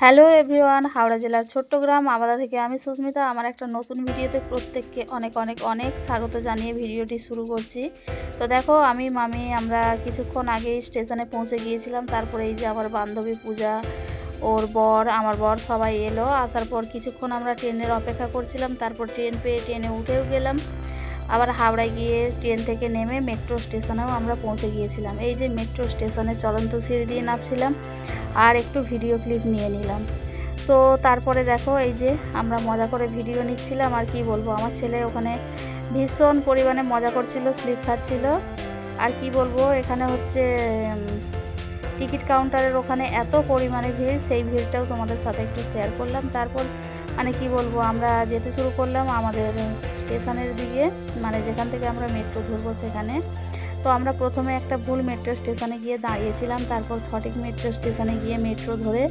Hello everyone, Howrah জেলার ছোট্টগ্রাম আবাদা থেকে আমি সুস্মিতা। আমার একটা নতুন ভিডিওতে প্রত্যেককে অনেক অনেক অনেক স্বাগত জানিয়ে ভিডিওটি শুরু করছি। তো দেখো, আমি, মামি, আমরা কিছুক্ষণ আগেই স্টেশনে পৌঁছে গিয়েছিলাম। তারপরে এই যে আমার বান্ধবী পূজা, ওর বর, আমার বর সবাই এলো। আসার পর কিছুক্ষণ আমরা ট্রেনের অপেক্ষা করছিলাম। তারপর ট্রেন পেয়ে ট্রেনে উঠেও গেলাম। আবার হাওড়ায় গিয়ে ট্রেন থেকে নেমে মেট্রো স্টেশনেও আমরা পৌঁছে গিয়েছিলাম। এই যে মেট্রো স্টেশনে চলন্ত সিঁড়ি দিয়ে নামছিলাম আর একটু ভিডিও ক্লিপ নিয়ে নিলাম। তো তারপরে দেখো এই যে আমরা মজা করে ভিডিও নিচ্ছিলাম, আর কি বলব? আমার ছেলে ওখানে ভীষণ পরিমাণে মজা করছিল স্লিপ খাচ্ছিল। আর কি বলব, এখানে হচ্ছে টিকিট কাউন্টারের ওখানে এত পরিমাণে ভিড়, সেই ভিড়টাও তোমাদের সাথে একটু শেয়ার করলাম। তারপর মানে কি বলব, আমরা যেতে শুরু করলাম আমাদের স্টেশনের দিকে মানে যেখান থেকে আমরা মেট্রো ধরবো সেখানে। তো আমরা প্রথমে একটা ভুল মেট্রো স্টেশনে গিয়ে দাঁড়িয়েছিলাম, তারপর সঠিক মেট্রো স্টেশনে গিয়ে মেট্রো ধরে,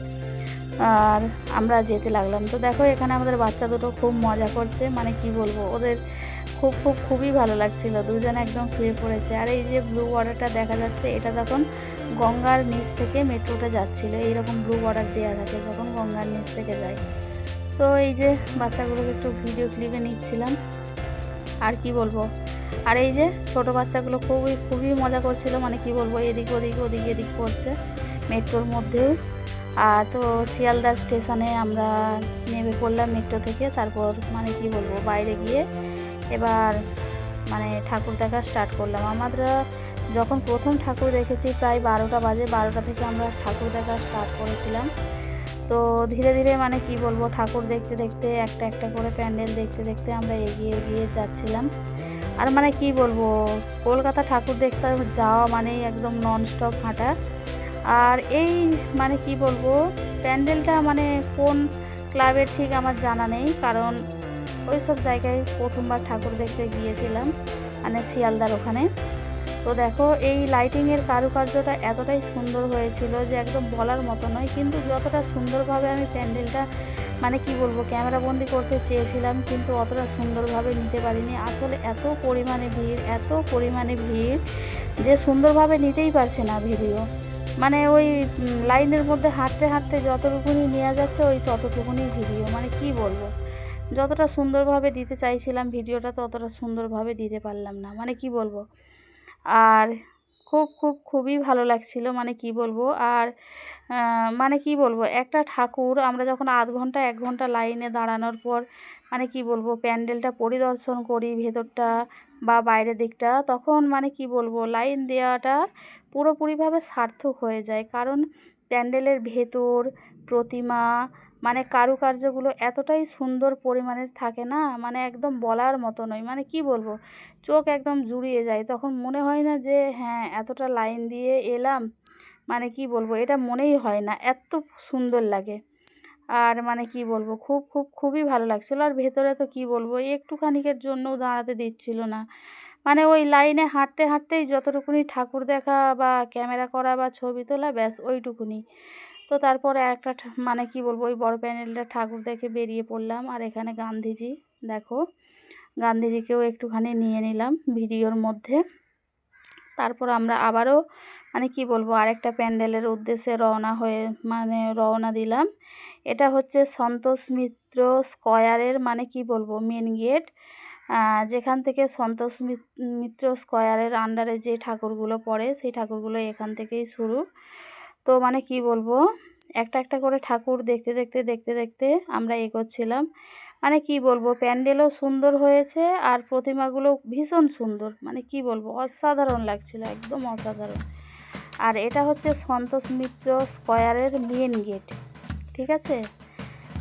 আর আমরা যেতে লাগলাম। তো দেখো, এখানে আমাদের বাচ্চা দুটো খুব মজা করছে মানে কি বলব, ওদের খুব খুব, খুবই ভালো লাগছিল। দুজনে একদম শুয়ে পড়েছে। আর এই যে ব্লু ওয়াটারটা দেখা যাচ্ছে, এটা তখন গঙ্গার নিচ থেকে মেট্রোটা যাচ্ছিল। এইরকম ব্লু ওয়াটার দেওয়া থাকে, যখন গঙ্গার নিচ থেকে যায়। তো এই যে বাচ্চাগুলোকে একটু ভিডিও ক্লিপে নিচ্ছিলাম। আর কি বলব? আর এই যে ছোট বাচ্চাগুলো খুবই খুবই মজা করছিল। মানে কি বলব, এদিক ওদিক ওদিক এদিক করছে মেট্রোর মধ্যেও আর তো শিয়ালদার স্টেশনে আমরা নেমে পড়লাম মেট্রো থেকে। তারপর মানে কি বলব, বাইরে গিয়ে এবার মানে ঠাকুর দেখা স্টার্ট করলাম। আমরা যখন প্রথম ঠাকুর দেখেছি, প্রায় বারোটা বাজে। বারোটা থেকে আমরা ঠাকুর দেখা স্টার্ট করেছিলাম। তো ধীরে ধীরে মানে কি বলব, ঠাকুর দেখতে দেখতে, একটা একটা করে প্যান্ডেল দেখতে দেখতে আমরা এগিয়ে এগিয়ে যাচ্ছিলাম। আর মানে কি বলব, কলকাতা ঠাকুর দেখতে যাওয়া মানেই একদম ননস্টপ হাঁটা। আর এই মানে কি বলব, প্যান্ডেলটা মানে কোন ক্লাবের ঠিক আমার জানা নেই, কারণ ওই সব জায়গায় প্রথমবার ঠাকুর দেখতে গিয়েছিলাম মানে শিয়ালদার ওখানে। তো দেখো, এই লাইটিংয়ের কারুকার্যটা এতটাই সুন্দর হয়েছিল যে একদম বলার মতো নয়। কিন্তু যতটা সুন্দরভাবে আমি প্যান্ডেলটা মানে কি বলব, ক্যামেরা বন্দি করতে চেয়েছিলাম, কিন্তু অতটা সুন্দরভাবে নিতে পারিনি। আসলে এত পরিমাণে ভিড়, এত পরিমাণে ভিড় যে সুন্দরভাবে নিতেই পারছে না ভিডিও। মানে ওই লাইনের মধ্যে হাঁটতে হাঁটতে যতটুকুনি নেওয়া যাচ্ছে, ওই ততটুকুনি ভিডিও। মানে কি বলব? যতটা সুন্দরভাবে দিতে চাইছিলাম ভিডিওটা, ততটা সুন্দরভাবে দিতে পারলাম না। মানে কি বলব? আর খুব খুব, খুবই ভালো লাগছিল মানে কি বলব? আর মানে কি বলব? একটা ঠাকুর আমরা যখন আধ ঘণ্টা, এক ঘণ্টা লাইনে দাঁড়ানোর পর মানে কি বলব, প্যান্ডেলটা পরিদর্শন করি ভেতরটা বা বাইরের দিকটা, তখন মানে কি বলব, লাইন দেওয়াটা পুরোপুরিভাবে সার্থক হয়ে যায়। কারণ প্যান্ডেলের ভেতর প্রতিমা মানে কারুকার্যগুলো এতটাই সুন্দর পরিমাণের থাকে না মানে একদম বলার মতো নয়। মানে কি বলব? চোখ একদম জুড়িয়ে যায়। তখন মনে হয় না যে হ্যাঁ এতটা লাইন দিয়ে এলাম। মানে কি বলব? এটা মনেই হয় না। এত সুন্দর লাগে। আর মানে কি বলব? খুব খুব, খুবই ভালো লাগছিল। আর ভেতরে তো কি বলব? একটুখানিকের জন্যও দাঁড়াতে দিচ্ছিল না। মানে ওই লাইনে হাঁটতে, হাঁটতেই যতটুকুনি ঠাকুর দেখা বা ক্যামেরা করা বা ছবি তোলা, ব্যাস, ওইটুকুনি। তো তারপরে একটা মানে কি বলব, ওই বড় প্যানেলটা ঠাকুর দেখে বেরিয়ে পড়লাম। আর এখানে গান্ধীজি, দেখো, গান্ধীজিকেও একটুখানি নিয়ে নিলাম ভিডিওর মধ্যে। তারপর আমরা আবারও মানে কি বলব, আরেকটা প্যান্ডেলের উদ্দেশ্যে রওনা হয়ে মানে রওনা দিলাম। এটা হচ্ছে সন্তোষ মিত্র স্কয়ারের মানে কি বলব, মেন গেট। যেখান থেকে সন্তোষ মিত্র স্কয়ারের আন্ডারে যে ঠাকুরগুলো পড়ে, সেই ঠাকুরগুলো এখান থেকেই শুরু। তো মানে কি বলব? একটা একটা করে ঠাকুর দেখতে দেখতে দেখতে দেখতে আমরা এগোচ্ছিলাম। মানে কি বলব? প্যান্ডেলও সুন্দর হয়েছে আর প্রতিমাগুলো ভীষণ সুন্দর। মানে কি বলব? অসাধারণ লাগছিল, একদম অসাধারণ। আর এটা হচ্ছে সন্তোষ মিত্র স্কয়ারের মেন গেট, ঠিক আছে?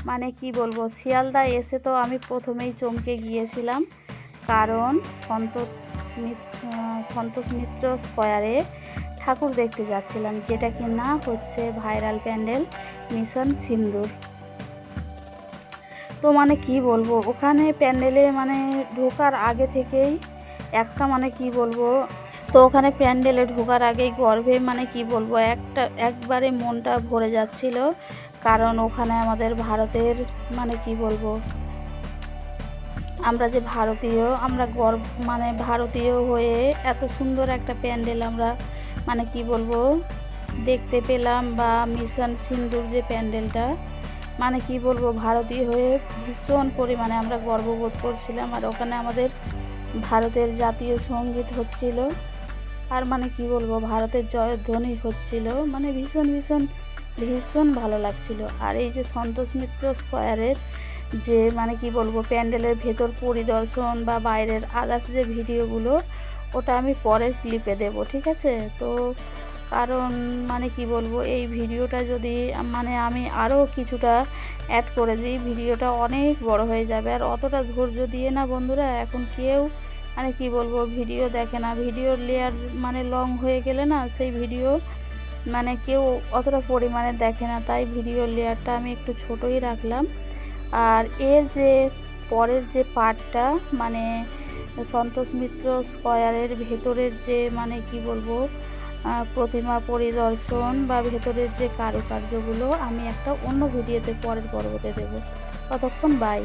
মানে কি বলব? শিয়ালদা এসে তো আমি প্রথমেই চমকে গিয়েছিলাম। কারণ সন্তোষ সন্তোষ মিত্র স্কোয়ারে ঠাকুর দেখতে যাচ্ছিলাম, যেটা কি না হচ্ছে ভাইরাল প্যান্ডেল মিশন সিন্দুর। তো মানে কি বলব, ওখানে প্যান্ডেলে মানে ঢোকার আগে থেকেই একটা মানে কি বলব, তো ওখানে প্যান্ডেলে ঢোকার আগেই গর্ভে মানে কি বলব, একটা, একবারে মনটা ভরে যাচ্ছিল। কারণ ওখানে আমাদের ভারতের মানে কি বলব আমরা যে ভারতীয়, আমরা গর্ব মানে ভারতীয় হয়ে এত সুন্দর একটা প্যান্ডেল আমরা মানে কি বলব, দেখতে পেলাম বা মিশন সিন্দুর যে প্যান্ডেলটা মানে কি বলব, ভারতীয় হয়ে ভীষণ পরিমাণে আমরা গর্ববোধ করছিলাম। আর ওখানে আমাদের ভারতের জাতীয় সংগীত হচ্ছিল, আর মানে কি বলব, ভারতের জয়ধ্বনি হচ্ছিল মানে ভীষণ ভীষণ ভীষণ ভালো লাগছিল। আর এই যে সন্তোষ মিত্র স্কোয়ারের যে মানে কি বলব, প্যান্ডেলের ভেতর পরিদর্শন বা বাইরের আদার্স যে ভিডিওগুলো ওটা আমি পরের ক্লিপে দেব, ঠিক আছে? তো কারণ মানে কি বলব, এই ভিডিওটা যদি মানে আমি আরও কিছুটা অ্যাড করে দিই, ভিডিওটা অনেক বড় হয়ে যাবে। আর অতটা ধৈর্য দিয়ে না বন্ধুরা, এখন কেউ মানে কি বলব, ভিডিও দেখে না। ভিডিওর লেয়ার মানে লং হয়ে গেলে না, সেই ভিডিও মানে কেউ অতটা পরিমাণে দেখে না। তাই ভিডিওর লেয়ারটা আমি একটু ছোটই রাখলাম। আর এর যে পরের যে পার্টটা মানে সন্তোষ মিত্র স্কয়ারের ভেতরের যে মানে কি বলব প্রতিমা পরিদর্শন বা ভেতরের যে কারুকার্যগুলো, আমি একটা অন্য ভিডিওতে পরের পর্বতে দেব। ততক্ষণ বাই